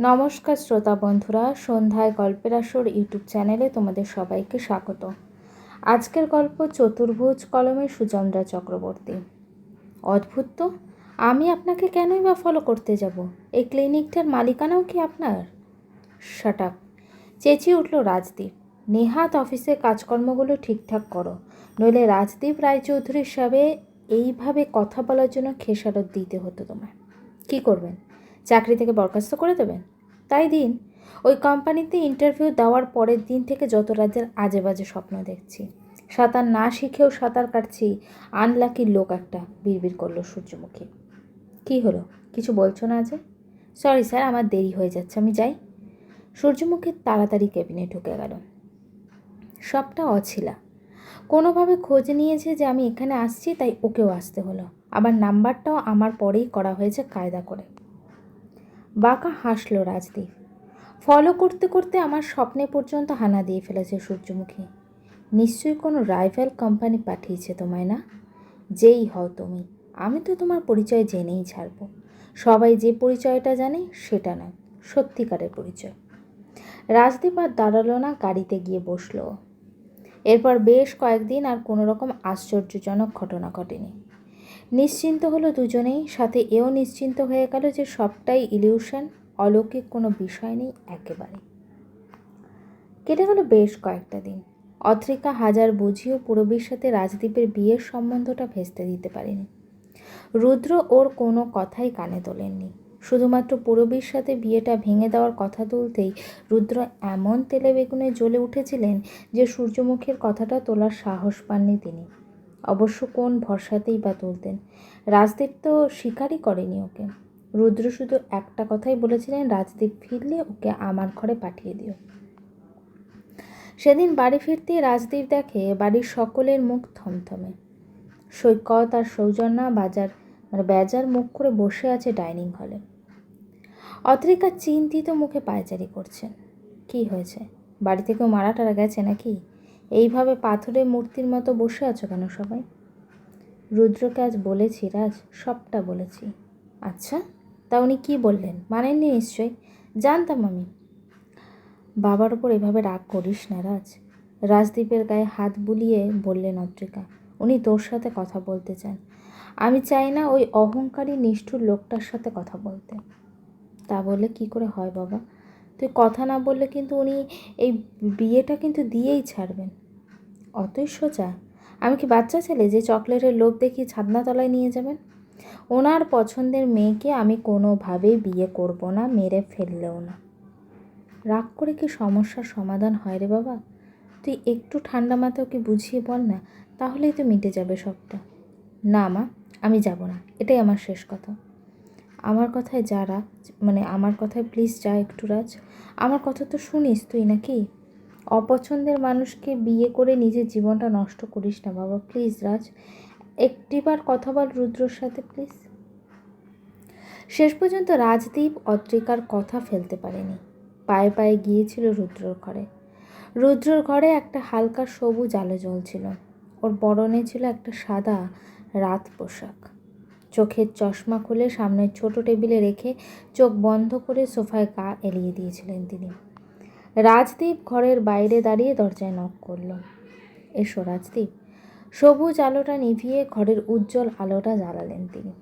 নমস্কার শ্রোতা বন্ধুরা, সন্ধ্যায় গল্পের আসর ইউটিউব চ্যানেলে তোমাদের সবাইকে স্বাগত। আজকের গল্প চতুর্ভুজ কলমে সুচন্দ্রা চক্রবর্তী। অদ্ভুত তো, আমি আপনাকে কেনই বা ফলো করতে যাব? এই ক্লিনিকটার মালিকানাও কি আপনার? শাট চেঁচিয়ে উঠল রাজদীপ। নেহাত অফিসে কাজকর্মগুলো ঠিকঠাক করো, নইলে রাজদীপ রায়চৌধুরীর সাথে এইভাবে কথা বলার জন্য খেসারত দিতে হতো তোমায়। কী করবেন? চাকরি থেকে বরখাস্ত করে দেবেন তাই দিন। ওই কোম্পানিতে ইন্টারভিউ দেওয়ার পরের দিন থেকে যত রাজ্যের আজে বাজে স্বপ্ন দেখছি। সাঁতার না শিখেও সাঁতার কাটছি। আনলাকি লোক একটা বিড়বিড় করল সূর্যমুখী। কী হলো? কিছু বলছো না যে সরি স্যার আমার দেরি হয়ে যাচ্ছে, আমি যাই। সূর্যমুখী তাড়াতাড়ি কেবিনে ঢুকে গেল। সবটা অছিলা। কোনোভাবে খোঁজ নিয়েছে যে আমি এখানে আসছি, তাই ওকেও আসতে হলো। আবার নাম্বারটাও আমার পরেই করা হয়েছে কায়দা করে। বাঁকা হাসল রাজদীপ। ফলো করতে করতে আমার স্বপ্নে পর্যন্ত হানা দিয়ে ফেলেছে সূর্যমুখী। নিশ্চয়ই কোনো রাইভাল কোম্পানি পাঠিয়েছে তোমায় না? যেই হও তুমি। আমি তো তোমার পরিচয় জেনেই ছাড়বো। সবাই যে পরিচয়টা জানে সেটা নয়, সত্যিকারের পরিচয়। রাজদীপ আর দাঁড়াল না, গাড়িতে গিয়ে বসল। এরপর বেশ কয়েকদিন আর কোনো রকম আশ্চর্যজনক ঘটনা ঘটেনি। নিশ্চিন্ত হলো দুজনেই, সাথে এও নিশ্চিন্ত হয়ে গেল যে সবটাই ইলিউশন অলৌকিক কোনো বিষয় নেই একেবারে কেটে গেল বেশ কয়েকটা দিন। অথ্রিকা হাজার বুঝিয়েও পুরবীর সাথে রাজদীপের বিয়ের সম্বন্ধটা ভেস্তে দিতে পারেনি। রুদ্র ওর কোনো কথাই কানে তোলেননি। শুধুমাত্র পুরবীর সাথে বিয়েটা ভেঙে দেওয়ার কথা তুলতেই রুদ্র এমন তেলে বেগুনে জ্বলে উঠেছিলেন যে সূর্যমুখীর কথাটা তোলার সাহস পাননি তিনি। অবশ্য কোন ভরসাতেই বা তুলতেন। রাজদীপ তো স্বীকারই করেনি ওকে। রুদ্র শুধু একটা কথাই বলেছিলেন, রাজদীপ ফিরলে ওকে আমার ঘরে পাঠিয়ে দিও। সেদিন বাড়ি ফিরতে রাজদীপ দেখে বাড়ির সকলের মুখ থমথমে। সৈকত আর সৌজন্যা বাজার মানে বেজার মুখ করে বসে আছে ডাইনিং হলে। অত্রিকা চিন্তিত মুখে পায়চারি করছেন। কি হয়েছে? বাড়ি থেকেও মারা টারা গেছে নাকি? এইভাবে পাথরের মূর্তির মতো বসে আছো কেন সবাই? রুদ্রকে আজ বলেছি, রাজ, সবটা বলেছি। আচ্ছা তা উনি কী বললেন? মানেননি নিশ্চয়ই? জানতাম আমি। বাবার ওপর এভাবে রাগ করিস না, রাজ। রাজদীপের গায়ে হাত বুলিয়ে বললেন অদ্রিকা, উনি তোর সাথে কথা বলতে চান। আমি চাই না ওই অহংকারী নিষ্ঠুর লোকটার সাথে কথা বলতে। তা বলে কি করে হয় বাবা? তুই কথা না বললে কিন্তু উনি এই বিয়েটা কিন্তু দিয়েই ছাড়বেন। অতই সোজা। আমি কি বাচ্চা ছেলে যে চকলেটের লোভ দেখিয়ে ছাদনাতলায় নিয়ে যাবেন? ওনার পছন্দের মেয়েকে আমি কোনোভাবেই বিয়ে করব না, মেরে ফেললেও না। রাগ করে কি সমস্যার সমাধান হয় রে বাবা? তুই একটু ঠান্ডা মাথায় ওকে বুঝিয়ে বল না, তাহলেই তো মিটে যাবে সবটা। না মা, আমি যাব না, এটাই আমার শেষ কথা। আমার কথায় যা রাজ মানে আমার কথায় প্লিজ যা একটু রাজ। আমার কথা তো শুনিস তুই নাকি? অপছন্দের মানুষকে বিয়ে করে নিজের জীবনটা নষ্ট করিস না বাবা প্লিজ রাজ। একটিবার কথা বল রুদ্রর সাথে প্লিজ শেষ পর্যন্ত রাজদীপ, অত্রিকার কথা ফেলতে পারেনি। পায়ে পায়ে গিয়েছিল রুদ্রর ঘরে। রুদ্রর ঘরে একটা হালকা সবুজ আলো জ্বলছিল। ওর পরনে ছিল একটা সাদা রাত পোশাক। চোখের চশমা খুলে সামনের ছোট টেবিলে রেখে চোখ বন্ধ করে সোফায় গা এলিয়ে দিয়েছিলেন তিনি। রাজদীপ ঘরের বাইরে দাঁড়িয়ে দরজায় নক করল। এসো রাজদীপ। সবুজ আলোটা নিভিয়ে ঘরের উজ্জ্বল আলোটা জ্বালালেন তিনি।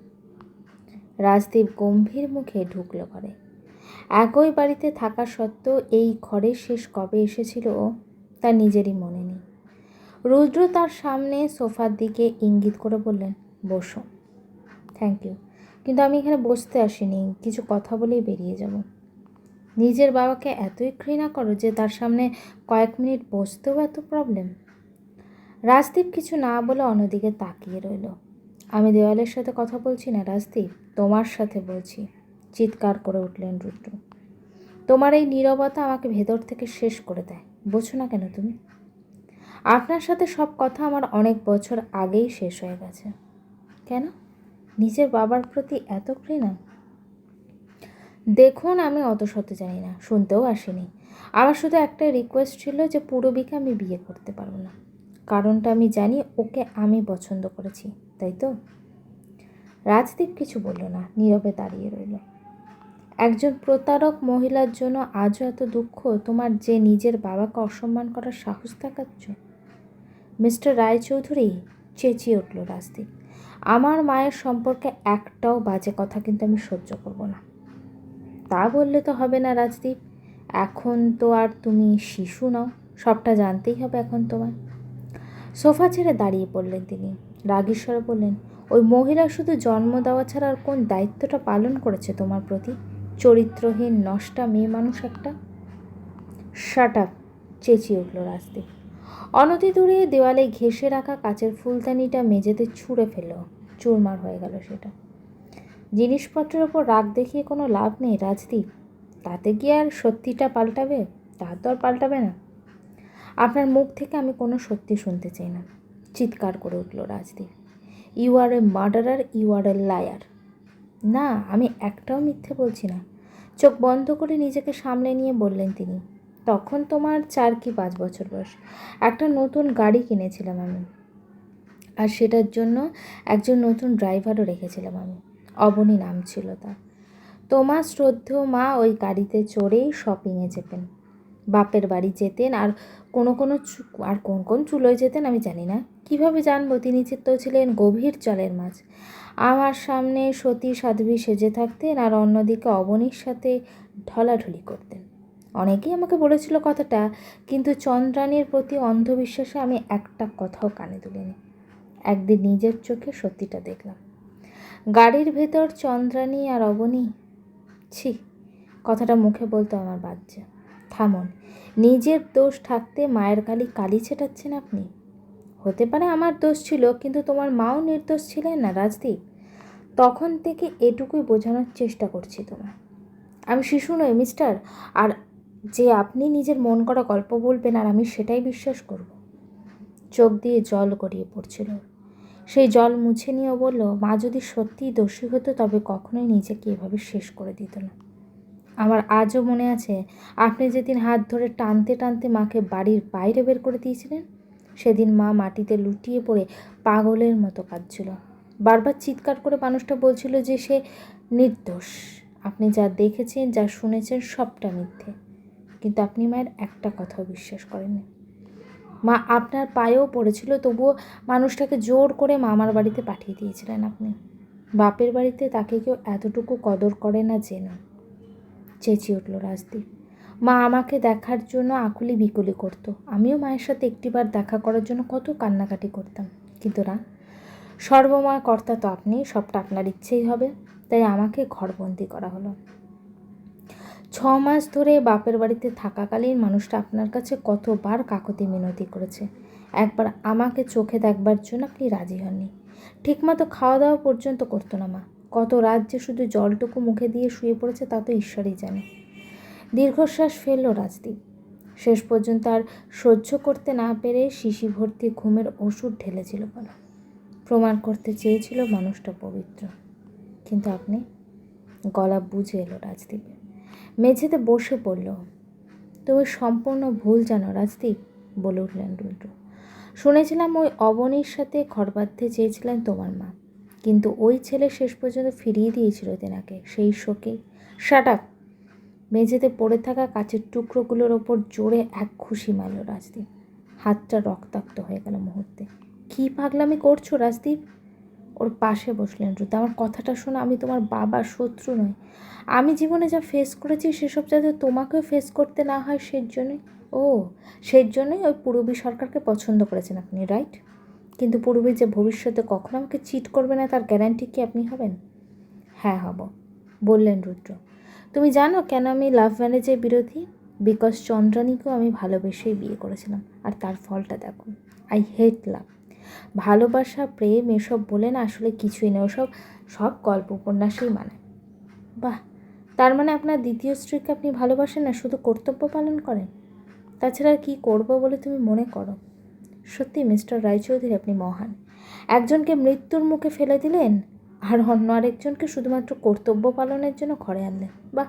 রাজদীপ গম্ভীর মুখে ঢুকলো ঘরে। একই বাড়িতে থাকা সত্ত্বেও এই ঘরে শেষ কবে এসেছিল তার নিজেরই মনে নেই। রুদ্র তার সামনে সোফার দিকে ইঙ্গিত করে বললেন, বসো। থ্যাংক ইউ কিন্তু আমি এখানে বসতে আসিনি, কিছু কথা বলেই বেরিয়ে যাব। নিজের বাবাকে এতই ঘৃণা করো যে তার সামনে কয়েক মিনিট বসতেও এত প্রবলেম রাজদীপ কিছু না বলে অন্যদিকে তাকিয়ে রইল। আমি দেওয়ালের সাথে কথা বলছি না, রাজদীপ? তোমার সাথে বলছি। চিৎকার করে উঠলেন রুদ্র। তোমার এই নীরবতা আমাকে ভেতর থেকে শেষ করে দেয়। বোঝো না কেন তুমি? আপনার সাথে সব কথা আমার অনেক বছর আগেই শেষ হয়ে গেছে। কেন? নিজের বাবার প্রতি এত ঘৃণা? দেখুন, আমি অত শত জানি না, শুনতেও আসিনি। আমার শুধু একটা রিকোয়েস্ট ছিল যে পূরবীকে আমি বিয়ে করতে পারব না। কারণটা আমি জানি ওকে আমি পছন্দ করেছি, তাই তো? রাজদীপ কিছু বলল না, নীরবে দাঁড়িয়ে রইল। একজন প্রতারক মহিলার জন্য আজও এত দুঃখ, তোমার যে নিজের বাবাকে অসম্মান করার সাহস দেখাচ্ছ? মিস্টার রায়চৌধুরী চেঁচিয়ে উঠল রাজদীপ। আমার মায়ের সম্পর্কে একটাও বাজে কথা কিন্তু আমি সহ্য করব না। তা বললে তো হবে না রাজদীপ। এখন তো আর তুমি শিশু নাও, সবটা জানতেই হবে এখন তোমার সোফা ছেড়ে দাঁড়িয়ে পড়লেন তিনি। রাগীশ্বরে বললেন, ওই মহিলা শুধু জন্ম দেওয়া ছাড়া আর কোন দায়িত্বটা পালন করেছে তোমার প্রতি? চরিত্রহীন, নষ্টা মেয়ে মানুষ একটা? শাট আপ চেঁচিয়ে উঠল রাজদীপ। অনতি দূরে দেওয়ালে ঘেঁষে রাখা কাচের ফুলদানিটা মেঝেতে ছুঁড়ে ফেলল। চুরমার হয়ে গেল সেটা। জিনিসপত্রের ওপর রাগ দেখিয়ে কোনো লাভ নেই, রাজদীপ। তাতে গিয়ে আর সত্যিটা পাল্টাবে? তা তো আর পাল্টাবে না। আপনার মুখ থেকে আমি কোনো সত্যি শুনতে চাই না। চিৎকার করে উঠল Rajdeep. You are a murderer you are a liar না, আমি একটাও মিথ্যে বলছি না। চোখ বন্ধ করে নিজেকে সামলে নিয়ে বললেন তিনি। তখন তোমার চার কি পাঁচ বছর বয়স? একটা নতুন গাড়ি কিনেছিলাম আমি। আর সেটার জন্য একজন নতুন ড্রাইভারও রেখেছিলাম আমি। অবনী নাম ছিল তার। তোমার শ্রদ্ধেয় মা ওই গাড়িতে চড়েই শপিংয়ে যেতেন। বাপের বাড়ি যেতেন আর কোনো কোনো আর কোন কোন চুলোয় যেতেন আমি জানি না। কীভাবে জানব? তিনি চিত্ত ছিলেন গভীর জলের মাছ। আমার সামনে সতী সাধ্বী সেজে থাকতেন আর অন্যদিকে অবনীর সাথে ঢলাঢলি করতেন। অনেকেই আমাকে বলেছিল কথাটা, কিন্তু চন্দ্রানীর প্রতি অন্ধবিশ্বাসে আমি একটা কথাও কানে তুলিনি। একদিন নিজের চোখে সত্যিটা দেখলাম। গাড়ির ভেতর চন্দ্রানী আর অবনী? ছি, কথাটা মুখে বলতে আমার বাচ্চা থামুন, নিজের দোষ থাকতে মায়ের গালি কালি ছেটাচ্ছেন আপনি? হতে পারে আমার দোষ ছিল, কিন্তু তোমার মাও নির্দোষ ছিলেন না রাজদীপ? তখন থেকে এটুকুই বোঝানোর চেষ্টা করছি তোমার আমি শিশু নই, মিস্টার, আর যে আপনি নিজের মন করা গল্প বলবেন আর আমি সেটাই বিশ্বাস করব। চোখ দিয়ে জল গড়িয়ে পড়ছিল। সেই জল মুছে নিয়েও বলল, মা যদি সত্যিই দোষী হতো তবে কখনোই নিজেকে এভাবে শেষ করে দিত না। আমার আজও মনে আছে, আপনি যেদিন হাত ধরে টানতে টানতে মাকে বাড়ির বাইরে বের করে দিয়েছিলেন, সেদিন মা মাটিতে লুটিয়ে পড়ে পাগলের মতো কাঁদছিল। বারবার চিৎকার করে মানুষটা বলছিল যে সে নির্দোষ। আপনি যা দেখেছেন, যা শুনেছেন সবটা মিথ্যে। কিন্তু আপনি মায়ের একটা কথাও বিশ্বাস করেননি। মা আপনার পায়েও পড়েছিল, তবুও মানুষটাকে জোর করে মামার বাড়িতে পাঠিয়ে দিয়েছিলেন আপনি। বাপের বাড়িতে তাকে কেউ এতটুকু কদর করে না যেন চেঁচিয়ে উঠল রাজদীপ। মা আমাকে দেখার জন্য আকুলি বিকুলি করতো। আমিও মায়ের সাথে একটিবার দেখা করার জন্য কত কান্নাকাটি করতাম। কিন্তু না, সর্বময় কর্তা তো আপনি, সবটা আপনার ইচ্ছেই হবে। তাই আমাকে ঘরবন্দি করা হলো। ছ মাস ধরে বাপের বাড়িতে থাকাকালীন মানুষটা আপনার কাছে কতবার কাকতি মিনতি করেছে? একবার আমাকে চোখে দেখবার জন্য আপনি রাজি হননি। ঠিকমতো খাওয়া দাওয়া পর্যন্ত করতো না মা। কত রাত যে শুধু জলটুকু মুখে দিয়ে শুয়ে পড়েছে তা তো ঈশ্বরই জানে। দীর্ঘশ্বাস ফেলল রাজদীপ। শেষ পর্যন্ত আর সহ্য করতে না পেরে শিশি ভর্তি ঘুমের ওষুধ ঢেলেছিল বলা। প্রমাণ করতে চেয়েছিল মানুষটা পবিত্র। কিন্তু আপনি গলা বুঝে এলো রাজদীপে মেঝেতে বসে পড়ল। তুমি সম্পূর্ণ ভুল জানো রাজদীপ, বলে উঠলেন রুদ্র। শুনেছিলাম ওই অবনীর সাথে ঘর বাঁধতে চেয়েছিলেন তোমার মা, কিন্তু ওই ছেলে শেষ পর্যন্ত ফিরিয়ে দিয়েছিল তেনাকে, সেই শোকে। শাট আপ মেঝেতে পড়ে থাকা কাচের টুকরোগুলোর ওপর জোরে এক খুশি মারল রাজদীপ। হাতটা রক্তাক্ত হয়ে গেল মুহূর্তে। কী পাগলামি করছ রাজদীপ? ওর পাশে বসলেন রুদ্র আমার কথাটা শোনো, আমি তোমার বাবার শত্রু নই। আমি জীবনে যা ফেস করেছি, সেসব যাতে তোমাকেও ফেস করতে না হয় সেই জন্যই ও সেই জন্যই ওই পূর্বী সরকারকে পছন্দ করেছেন আপনি রাইট কিন্তু পূর্বী যে ভবিষ্যতে কখনো আমাকে চিট করবে না, তার গ্যারান্টি কি আপনি হবেন? হ্যাঁ হব, বললেন রুদ্র। তুমি জানো কেন আমি লাভ ম্যারেজের বিরোধী? বিকজ চন্দ্রানীকেও আমি ভালোবেসেই বিয়ে করেছিলাম। আর তার ফলটা দেখো আই হেট লাভ ভালোবাসা, প্রেম এসব বলে না আসলে কিছুই নেই ওসব সব গল্প উপন্যাসেই মানে। বাহ, তার মানে আপনার দ্বিতীয় স্ত্রীকে আপনি ভালোবাসেন না, শুধু কর্তব্য পালন করেন? তাছাড়া কী করব বলে তুমি মনে করো? সত্যি মিস্টার রায়চৌধুরী, আপনি মহান। একজনকে মৃত্যুর মুখে ফেলে দিলেন, আর অন্য আরেকজনকে শুধুমাত্র কর্তব্য পালনের জন্য ঘরে আনলেন। বাহ!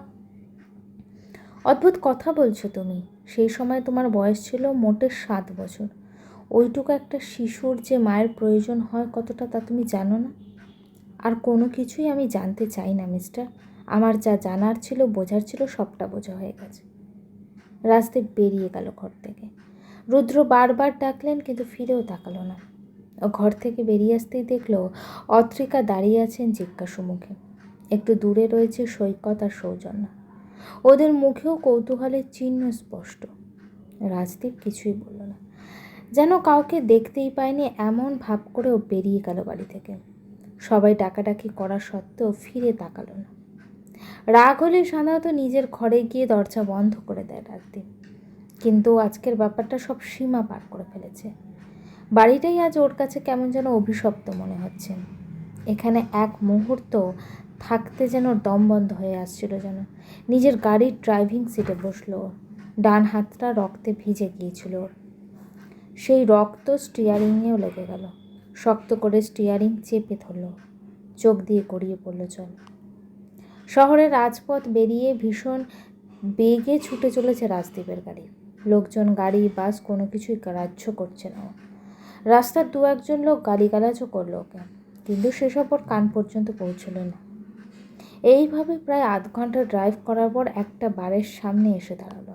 অদ্ভুত কথা বলছো তুমি। সেই সময় তোমার বয়স ছিল মোটে সাত বছর। ওইটুকু একটা শিশুর যে মায়ের প্রয়োজন হয় কতটা তা তুমি জানো না? আর কোনো কিছুই আমি জানতে চাই না, মিস্টার। আমার যা জানার ছিল, বোঝার ছিল, সবটা বোঝা হয়ে গেছে। রাস্তায় বেরিয়ে গেল ঘর থেকে। রুদ্র বারবার ডাকলেন, কিন্তু ফিরেও তাকালো না। ঘর থেকে বেরিয়ে আসতেই দেখল, অত্রিকা দাঁড়িয়ে আছেন জিজ্ঞাসু মুখে। একটু দূরে রয়েছে সৈকত আর সৌজন্য। ওদের মুখেও কৌতূহলের চিহ্ন স্পষ্ট। রাজদীপ কিছুই বলল না। যেন কাউকে দেখতেই পায়নি, এমন ভাব করে ও বেরিয়ে গেল বাড়ি থেকে। সবাই ডাকাডাকি করা সত্ত্বেও ফিরে তাকালো না। রাগ হলে সাধারণত নিজের ঘরে গিয়ে দরজা বন্ধ করে দেয় রাজদীপ কিন্তু আজকের ব্যাপারটা সব সীমা পার করে ফেলেছে। বাড়িটাই আজ ওর কাছে কেমন যেন অভিশপ্ত মনে হচ্ছে। এখানে এক মুহূর্ত থাকতে যেন দম বন্ধ হয়ে আসছিল যেন। নিজের গাড়ির ড্রাইভিং সিটে বসল। ডান হাতটা রক্তে ভিজে গিয়েছিল ওর। সেই রক্ত স্টিয়ারিংয়েও লেগে গেল। শক্ত করে স্টিয়ারিং চেপে ধরলো। চোখ দিয়ে গড়িয়ে পড়ল চল শহরের রাজপথ বেরিয়ে ভীষণ বেগে ছুটে চলেছে রাজদ্বীপের গাড়ি। লোকজন, গাড়ি, বাস কোনো কিছুই গ্রাহ্য করছে না। রাস্তার দু একজন লোক গালিগালাজও করল ওকে, কিন্তু সেসব ওর কান পর্যন্ত পৌঁছলো না। এইভাবে প্রায় আধ ঘণ্টা ড্রাইভ করার পর একটা বারের সামনে এসে দাঁড়াল।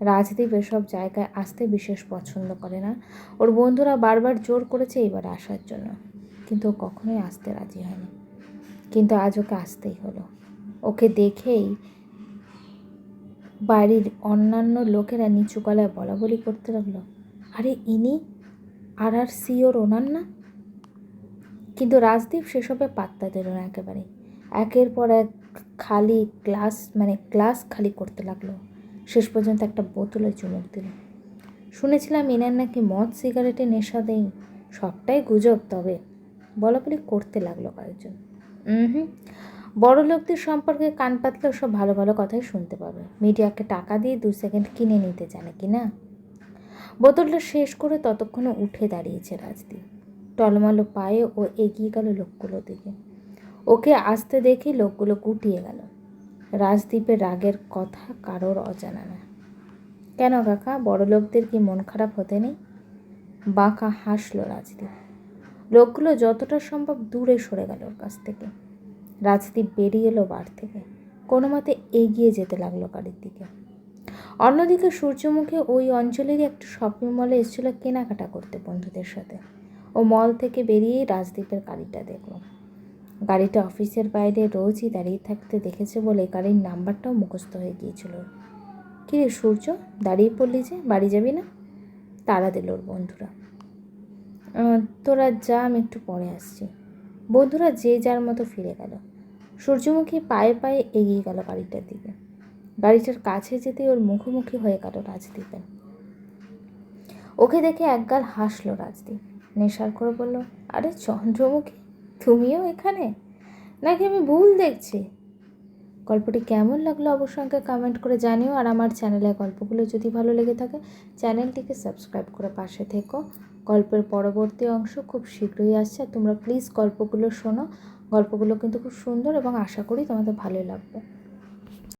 রাজদীপ এসব জায়গায় আসতে বিশেষ পছন্দ করে না। ওর বন্ধুরা বারবার জোর করেছে এইবার আসার জন্য। কিন্তু ও কখনোই আসতে রাজি হয়নি। কিন্তু আজ ওকে আসতেই হলো। ওকে দেখেই বাড়ির অন্যান্য লোকেরা নিচু গলায় বলা বলি করতে লাগল, আরে ইনি আর আর সিওর ওনার না? কিন্তু রাজদীপ সেসবে পাত্তা দিল না একেবারে। একের পর এক খালি গ্লাস মানে গ্লাস খালি করতে লাগল। শেষ পর্যন্ত একটা বোতলে চুমুক দিল। শুনেছিলাম ইনার নাকি মদ, সিগারেটে নেশা দেই সবটাই গুজব তবে। বলাবলি করতে লাগল কয়েকজন। হুম। বড় লোকদের সম্পর্কে কান পাতলে সব ভালো ভালো কথাই শুনতে পাবে। মিডিয়াকে টাকা দিয়ে দু সেকেন্ড কিনে নিতে জানে কি না? বোতলটা শেষ করে ততক্ষণে উঠে দাঁড়িয়েছে রাজদি টলমালো পায়ে ও এগিয়ে গেল লোকগুলোর দিকে। ওকে আসতে দেখে লোকগুলো গুটিয়ে গেল। রাজদীপের রাগের কথা কারোর অজানা না কেন কাকা? বড় লোকদের কি মন খারাপ হতে নেই? বাঁকা হাসলো রাজদ্বীপ লোকগুলো যতটা সম্ভব দূরে সরে গেল ওর কাছ থেকে। রাজদ্বীপ বেরিয়ে এলো বার থেকে। কোনো মতে এগিয়ে যেতে লাগল গাড়ির দিকে। অন্যদিকে সূর্যমুখী ওই অঞ্চলেরই একটা শপিং মলে এসেছিল কেনাকাটা করতে বন্ধুদের সাথে। ও মল থেকে বেরিয়েই রাজদ্বীপের গাড়িটা দেখল। গাড়িটা অফিসের বাইরে রোজই দাঁড়িয়ে থাকতে দেখেছে বলে গাড়ির নাম্বারটাও মুখস্থ হয়ে গিয়েছিল। ওর। কী রে সূর্য, দাঁড়িয়ে পড়লি যে, বাড়ি যাবি না? তাড়া দিল ওর বন্ধুরা। তোরা যা, আমি একটু পরে আসছি। বন্ধুরা যে যার মতো ফিরে গেল। সূর্যমুখী পায়ে পায়ে এগিয়ে গেল গাড়িটার দিকে। গাড়িটার কাছে যেতে ওর মুখোমুখি হয়ে গেল রাজদীপের। ওকে দেখে একগাল হাসলো রাজদীপ। নেশার করে বলল, আরে চন্দ্রমুখী তুমিও এখানে? নাকি আমি ভুল দেখছি? গল্পটি কেমন লাগল অবশ্যই আমাকে কমেন্ট করে জানিও, আর আমার চ্যানেলে গল্পগুলো যদি ভালো লেগে থাকে চ্যানেলটিকে সাবস্ক্রাইব করে পাশে থেকো। গল্পের পরবর্তী অংশ খুব শীঘ্রই আসছে তোমরা প্লিজ গল্পগুলো শোনো। গল্পগুলো কিন্তু খুব সুন্দর এবং আশা করি তোমাদের ভালো লাগবে।